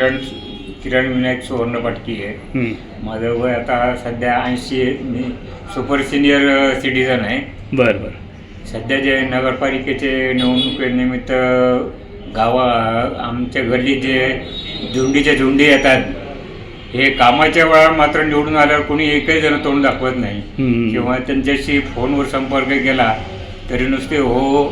किरण किरण विनायक सुवर्ण पाटकी आहे. माझं वय आता सध्या ऐंशी मी सुपर सिनियर सिटीजन आहे बरं बरं सध्या जे नगरपालिकेचे निवडणुकीनिमित्त गावा आमच्या गल्लीत जे झुंडीच्या झुंडी येतात हे कामाच्या वेळा मात्र निवडून आल्यावर कोणी एकही जण तोंड दाखवत नाही. किंवा त्यांच्याशी फोनवर संपर्क केला तरी नुसते हो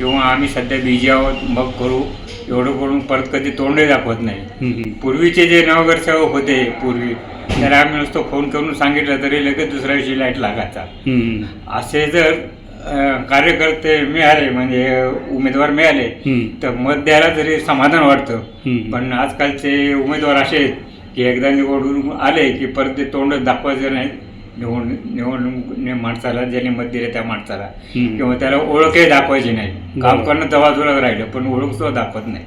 किंवा आम्ही सध्या बिझी आहोत मग करू एवढं करून परत कधी तोंडही दाखवत नाही. पूर्वीचे जे नगरसेवक होते पूर्वी त्याला आम्ही नुसतं फोन करून सांगितलं तरी लगेच दुसऱ्या दिवशी लाइट लागायचा. असे जर कार्यकर्ते मिळाले म्हणजे उमेदवार मिळाले. तर मत द्यायला तरी समाधान वाटतं. पण आजकालचे उमेदवार असे आहेत की एकदा निवडून आले की परत ते तोंड दाखवायचं नाही निवड निवडणूक माणसाला ज्याने मत दिले त्या माणसाला. किंवा त्याला ओळखही दाखवायची नाही. काम. करणं दवाजुला राहिलं पण ओळख सुद्धा दाखवत नाही.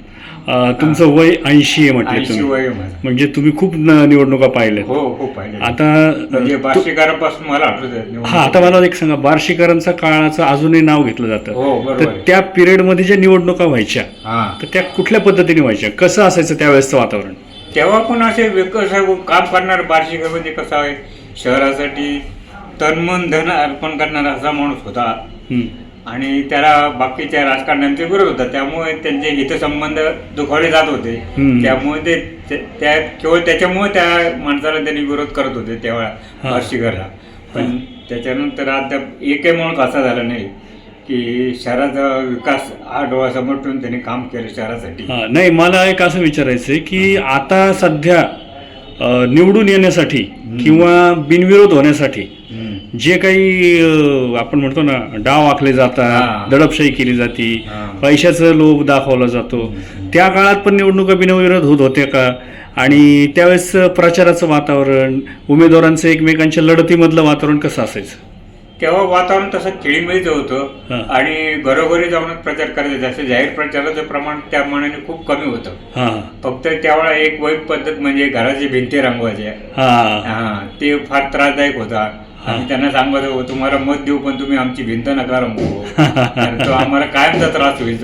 तुमचं वय ऐंशी आहे म्हटलं वय म्हणजे तुम्ही खूप निवडणुका पाहिल्या हो खूप पाहिजे आता म्हणजे बार्शीकारापासून मला आठवत हा आता मला एक सांगा बार्शीकरांचा काळाचं अजूनही नाव घेतलं जातं. हो तर. त्या पिरियडमध्ये ज्या निवडणुका व्हायच्या हा. तर त्या कुठल्या पद्धतीने व्हायच्या? कसं असायचं त्यावेळेसचं वातावरण? तेव्हा पण असे विकस काम करणार बार्शीकर म्हणजे कसं आहे? शहरासाठी तनमन धन अर्पण करणारा असा माणूस होता हं. आणि त्याला बाकीच्या राजकारण्यांचे विरोध होता त्यामुळे त्यांचे हितसंबंध दुखावले जात होते. त्यामुळे ते त्या केवळ त्याच्यामुळे त्या माणसाला त्यांनी विरोध करत होते तेव्हा हा. बार्शीकरला पण त्याच्यानंतर आता एकही माणूस असा झाला नाही की शहराचा विकास हा डोळ्यासमोर ठेवून त्यांनी काम केलं शहरासाठी नाही मला एक असं विचारायचं आहे की आता सध्या निवडून येण्यासाठी किंवा बिनविरोध होण्यासाठी. जे काही अं, आपण म्हणतो ना डाव आखले. जातात दडपशाही केली जाते. पैशाचं लोभ दाखवला जातो त्या काळात पण निवडणुका बिनविरोध होत होत्या का आणि त्यावेळेस प्रचाराचं वातावरण उमेदवारांचं एकमेकांच्या लढतीमधलं वातावरण कसं असायचं तेव्हा वातावरण तसं खेळीमेळीचं. होतं आणि घरोघरी जाऊनच प्रचार करायचे जसं जाहीर प्रचाराचं प्रमाण त्या मानाने खूप कमी होतं. हां. फक्त त्यावेळा एक वाईट पद्धत म्हणजे घराची भिंती रंगवायच्या ते फार त्रासदायक होता. आणि त्यांना सांगत हो तुम्हाला मत देऊ पण तुम्ही आमची भिंत नका रंगवू. तो आम्हाला कायमचा त्रास होईल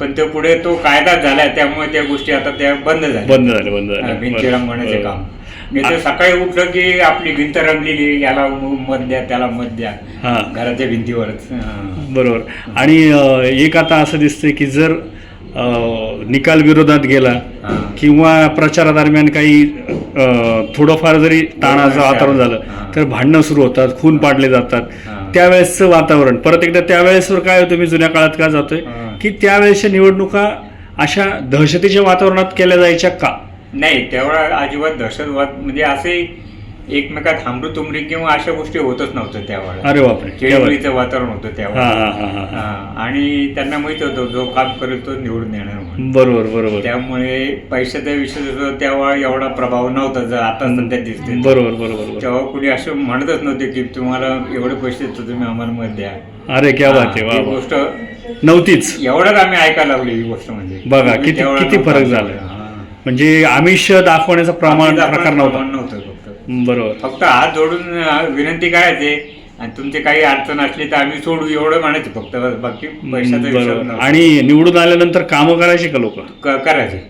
पण ते पुढे तो कायदा झाला त्यामुळे त्या गोष्टी आता त्या बंद झाल्या. बंद झालं बंद हा, झालं भिंती. रंगवण्याचे काम. नाही तर सकाळी उठलं की आपली भिंत रंगलेली याला मत द्या त्याला मत द्या घराच्या भिंतीवरच. बरोबर आणि एक आता असं दिसतंय की जर निकाल विरोधात गेला. किंवा प्रचारादरम्यान काही थोडंफार जरी ताणाचं वातावरण झालं. तर भांडणं सुरू होतात खून पाडले जातात. त्यावेळेसचं वातावरण परत एकदा त्यावेळेसवर काय होतं मी जुन्या काळात का जातोय. की त्यावेळेसच्या निवडणुका अशा दहशतीच्या वातावरणात केल्या जायच्या का नाही तेवढा अजिबात दहशतवाद म्हणजे असे एकमेकात हमृतुमरी किंवा अशा गोष्टी होतच नव्हतं त्यावेळेला अरे बापरे वातावरण होतं त्यावेळेला. आणि त्यांना माहीत होतं जो काम करेल तो निवडून येणार म्हणून. बरोबर बरोबर. त्यामुळे पैशाचा विषय तेव्हा एवढा प्रभाव नव्हता जर आता सध्या दिसते बरोबर बरोबर तेव्हा कुणी असं म्हणतच नव्हते की तुम्हाला एवढे पैसे देतो तुम्ही आम्हाला मत द्या. अरे क्या बात आहे. गोष्ट नव्हतीच. एवढंच आम्ही ऐकायला लागलो ही गोष्ट म्हणजे. बघा, पूर्वी किती- किती. फरक झाला. म्हणजे आमिष दाखवण्याचं प्रमाण प्रकार नव्हता. नव्हतं फक्त. बरोबर. फक्त हात जोडून अं, विनंती करायचे आणि तुमची काही अडचण असली तर आम्ही सोडू एवढं म्हणायचं फक्त. बाकी पैशाचा विषय बरोबर. नव्हता. आणि निवडून आल्यानंतर कामं करायची का लोक? क- करायचे.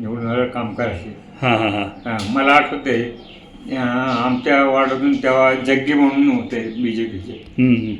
निवडून आल्यावर काम करायचे. हा हा हा. हा, मला आठवते अं, आमच्या वार्डातून तेव्हा जग्गी म्हणून होते बी जे पीचे हम्म,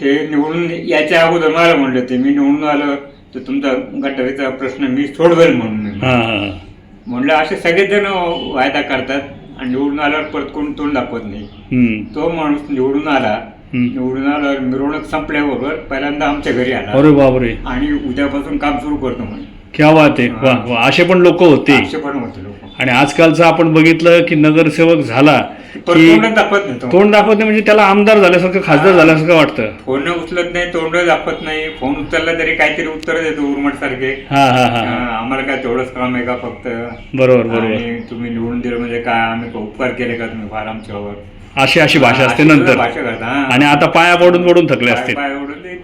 ते निवडून याच्या अगोदर मला म्हणले होते मी निवडून आलो तर तुमचा गटारीचा प्रश्न मी सोडवेल म्हणून मी. हा हा. हा. म्हणलं असे सगळेच जण वायदा करतात आणि निवडून आल्यावर परत कोण तोंड दाखवत नाही. हम्म, तो माणूस निवडून आला हम्म. निवडून आल्यावर मिरवणूक संपल्याबरोबर पहिल्यांदा आमच्या घरी आला. अरे बापरे. आणि उद्यापासून काम सुरू करतो म्हणे. क्या बात आहे. वा वा. असे पण लोक होते. असे पण होते लोक. आणि आजकालचं आपण बघितलं की नगरसेवक झाला की तोंड दाखवत नाही तो. तोंड दाखवत नाही म्हणजे त्याला आमदार झाल्यासारखं खासदार झाल्यासारखं वाटतं. फोन उचलत नाही तोंड दाखवत नाही. फोन उचलला तरी काहीतरी उत्तर देतो उर्मट सारखे हा हा हा. हा. आम्हाला काय तेवढंच काम आहे का फक्त? बरोबर बरोबर. आणि तुम्ही निवडून दिलं म्हणजे काय? आम्ही उपकार केले का तुम्ही फार आमच्यावर? अशी अशी भाषा असते अशी सुद्धा नंतर. भाषा करता हा. आणि आता पाया पडून पडून थकले असतील. पाय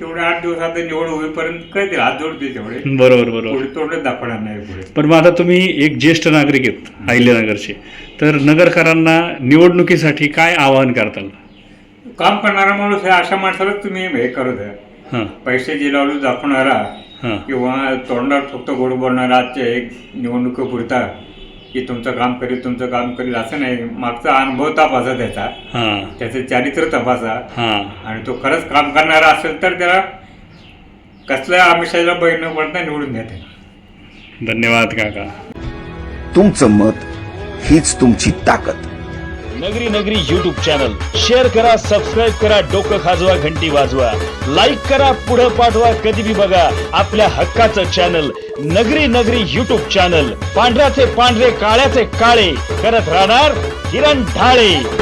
तेवढे आठ दिवसात निवड होईपर्यंत काय ते हात जोडते तेवढे? बरोबर बरोबर. पुढे तोंडच दाखवणार नाही पुढे. पण मग आता तुम्ही एक ज्येष्ठ नागरिक आहेत अहिल्यानगरचे तर नगरकरांना निवडणुकीसाठी काय आवाहन करताल? काम करणारा माणूस आहे अशा माणसालाच तुम्ही हे करू द्या हां. पैसे जिलावून दाखवणारा हां. किंवा तोंडावर फक्त गोड बोलणारा आजच्या एक निवडणुकीपुरता की तुमचं काम करील तुमचं काम करील असं नाही. मागचा अनुभव तपासा त्याचा. हां. त्याचं चारित्र्य तपासा. हां. आणि तो खरंच काम करणारा असेल तर त्याला कसल्या आमिषाला बहीण न पडता निवडून देते. धन्यवाद काका. तुमचं मत हीच तुमची ताकद. Nagari Nagari YouTube channel share करा सबस्क्राईब करा डोकं खाजवा घंटी वाजवा. लाईक करा पुढं पाठवा कधी बी बघा आपल्या हक्काचं चॅनल नगरी नगरी युट्यूब चॅनल पांढऱ्याचे पांढरे काळ्याचे काळे. करत राहणार किरण ढाळे.